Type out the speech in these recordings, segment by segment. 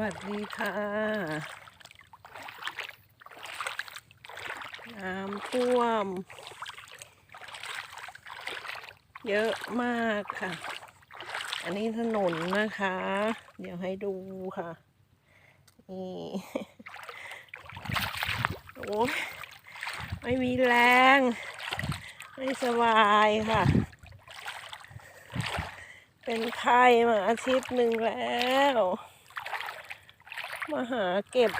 วัสดีค่ะน้ำท่วม เยอะมากค่ะ อันนี้ถนนนะคะ เดี๋ยวให้ดูค่ะ นี่โอ้ยไม่มีแรง ไม่สบายค่ะ เป็นไข้มาอาทิตย์หนึ่งแล้ว มาหาเก็บ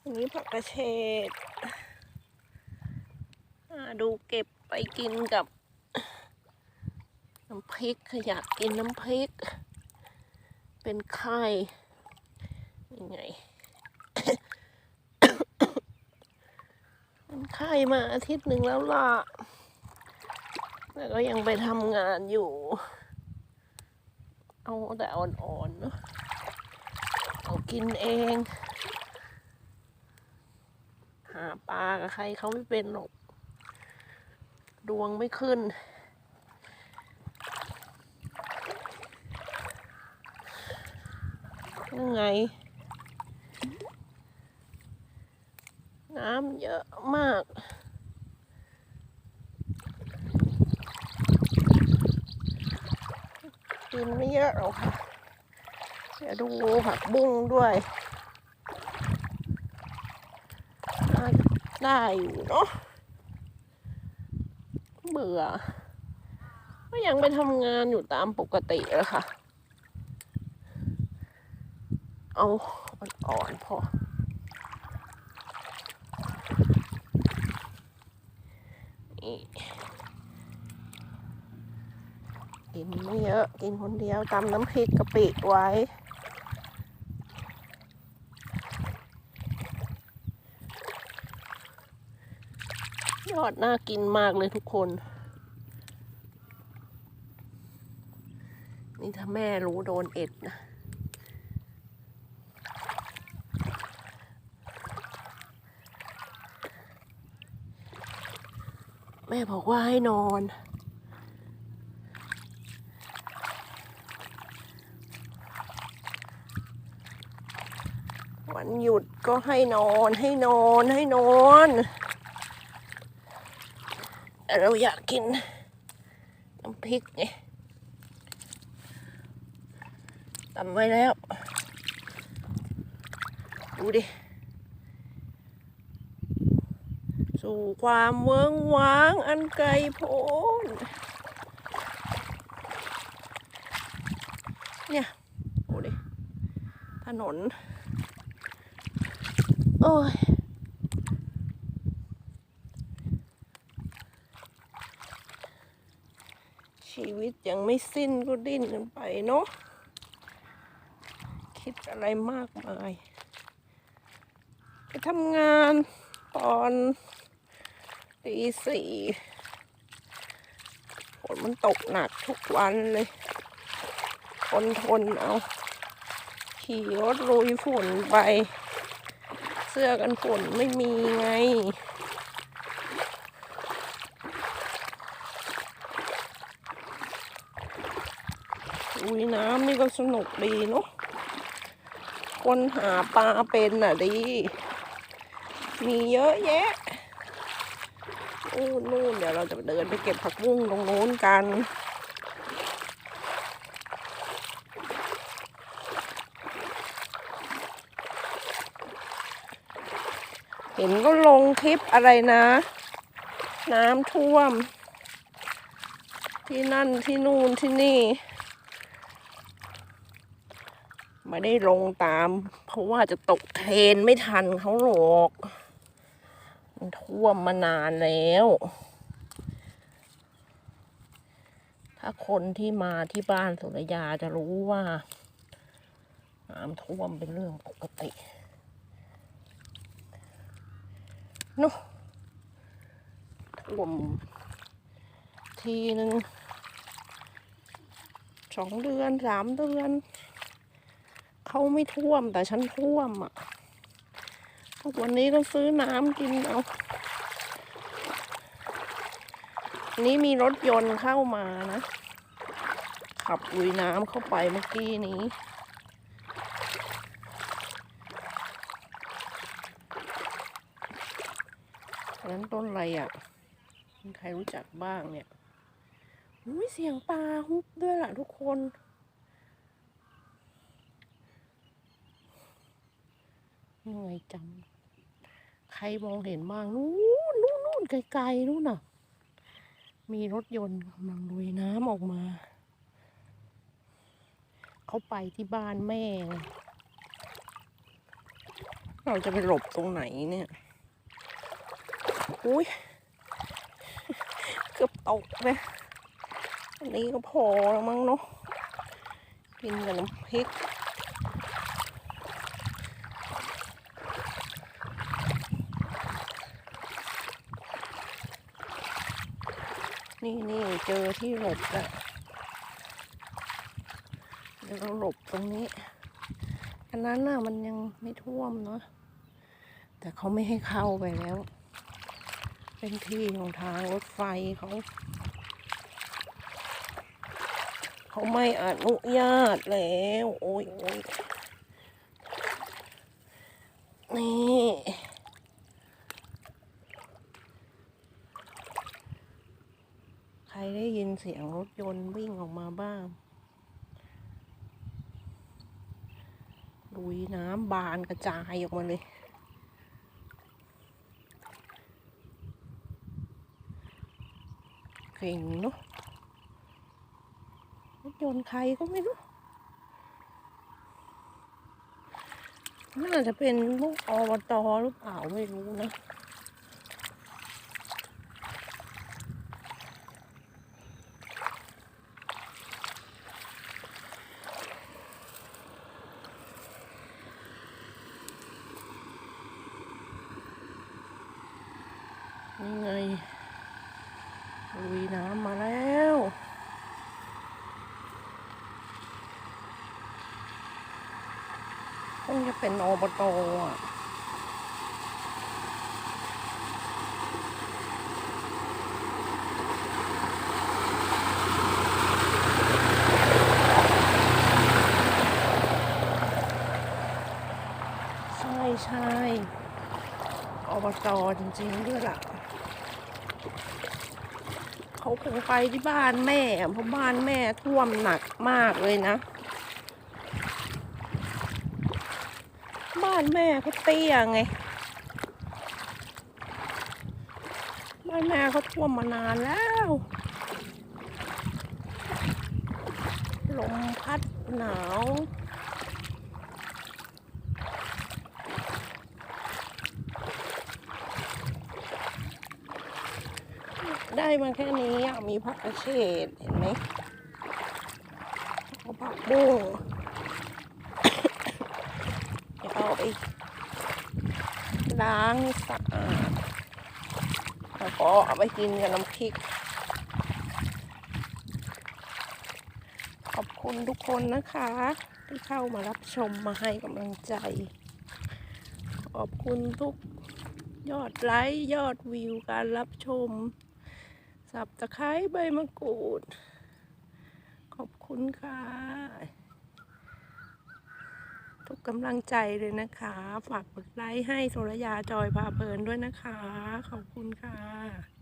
อันนี้ผักกระเฉดดูเก็บไปกินกับน้ำพริกค่ะอยากกินน้ำพริก เป็นไข้ยังไง เป็นไข้มาอาทิตย์หนึ่งแล้วล่ะแต่ก็ยังไปทำงานอยู่ เอาแต่อ่อนๆเนอะ กินเอง หาปลากับใครเขาไม่เป็นหรอก ดวงไม่ขึ้น ยังไง น้ำเยอะมากกินไม่เยอะหรอกค่ะ เดี๋ยวดูผักบุ้งด้วย ได้อยู่เนาะเบื่อ ก็ยังไปทำงานอยู่ตามปกติแล้วค่ะ เอาอ่อนๆพอนี่กินไม่เยอะ กินคนเดียวตำน้ำพริกกะปิไว้ ยอ ดน่ากินมากเลยทุกคน นี่ถ้าแม่รู้โดนเอ็ดนะ แม่บอกว่าให้นอนวันหยุดก็ให้นอนให้นอนให้นอน เราอยากกินน้ำพริกไงตำไว้แล้ว ดูดิ สู่ความเวิ้งว้างอันไกลโพ้นเนี่ยดูดิ ถนน โอ้ย ชี วิตยังไม่สิ้นก็ดิ้นกันไปเนาะคิดอะไรมากมายไปทำงานตอนตีสี่ฝนมันตกหนักทุกวันเลยทนทนเอา ขี่รถลุยฝุ่นไป เสื้อกันฝนไม่มีไง อุ้ยน้ำนี่ก็สนุกดีเนาะ คนหาปลาเป็นอะดี มีเยอะแยะนู่นนู่นเดี๋ยวเราจะเดินไปเก็บผักบุ้งตรงโน้นกัน เห็นก็ลงคลิปอะไรนะ น้ำท่วม ที่นั่นที่นู่นที่นี่ ไม่ได้ลงตาม เพราะว่าจะตกเทรนไม่ทันเขาหรอกมันท่วมมานานแล้ว ถ้าคนที่มาที่บ้านสุรยาจะรู้ว่าน้ำท่วมเป็นเรื่องปกตินาะท่วมทีหนึ่งสองเดือนสามเดือน เขาไม่ท่วมแต่ฉันท่วมอะวันนี้ต้องซื้อน้ำกินเอานี้มีรถยนต์เข้ามานะ ขับลุยน้ำเข้าไปเมื่อกี้นี้ นั้นต้นอะไรอะ่ะใครรู้จักบ้างเนี่ยอุ้ยเสียงปลาฮุบด้วยล่ะทุกคน นื่อยจังใครมองเห็นบ้างนู้นนู้นนู้นไกลๆนู้นน่ะ มีรถยนต์กำลังลุยน้ำออกมา เขาไปที่บ้านแม่ เราจะไปหลบตรงไหนเนี่ยอุ้ยเกือบตกเลยอันนี้ก็พอแล้วมั้งเนาะกินกับน้ำพริก นี่นี่เจอที่หลบแล้วเดี๋ยวเราหลบตรงนี้ อันนั้นน่ะมันยังไม่ท่วมเนาะแต่เขาไม่ให้เข้าไปแล้ว เป็นที่ของทางรถไฟเขา เขาไม่อนุญาตแล้ว โอ้ยโอ้ยนี่ ใค รได้ยินเสียงรถยนต์วิ่งออกมาบ้าง ลุยน้ำบานกระจายออกมาเลย เก่งเนาะรถยนต์ใครก็ไม่รู้ น่าจะเป็นลูกอบตหรือเปล่าไม่รู้นะ นี่ไงลุยน้ำมาแล้วค งจะเป็นอบตอะใช่ใช่อบตจริงๆด้วยล่ะ เขาคงไปที่บ้านแม่เพราะบ้านแม่ท่วมหนักมากเลยนะ บ้านแม่เขาเตี้ยไง บ้านแม่เขาท่วมมานานแล้ว ลมพัดหนาวได้มาแค่นี้มีผักกระเฉดเห็นไหมเอาผักบุ้ง เดี๋ยวเอาไป ล้างให้สะอาดแล้วก็เอาไปกินกับน้ำพริก ขอบคุณทุกคนนะคะ ที่เข้ามารับชมมาให้กำลังใจ ขอบคุณทุกยอดไลค์ยอดวิวการรับชม สับตะไคร้ใบมะกรูด ขอบคุณค่ะ ทุกกำลังใจเลยนะคะ ฝากกดไลค์ให้โซรยาจอยพาเพลินด้วยนะคะ ขอบคุณค่ะ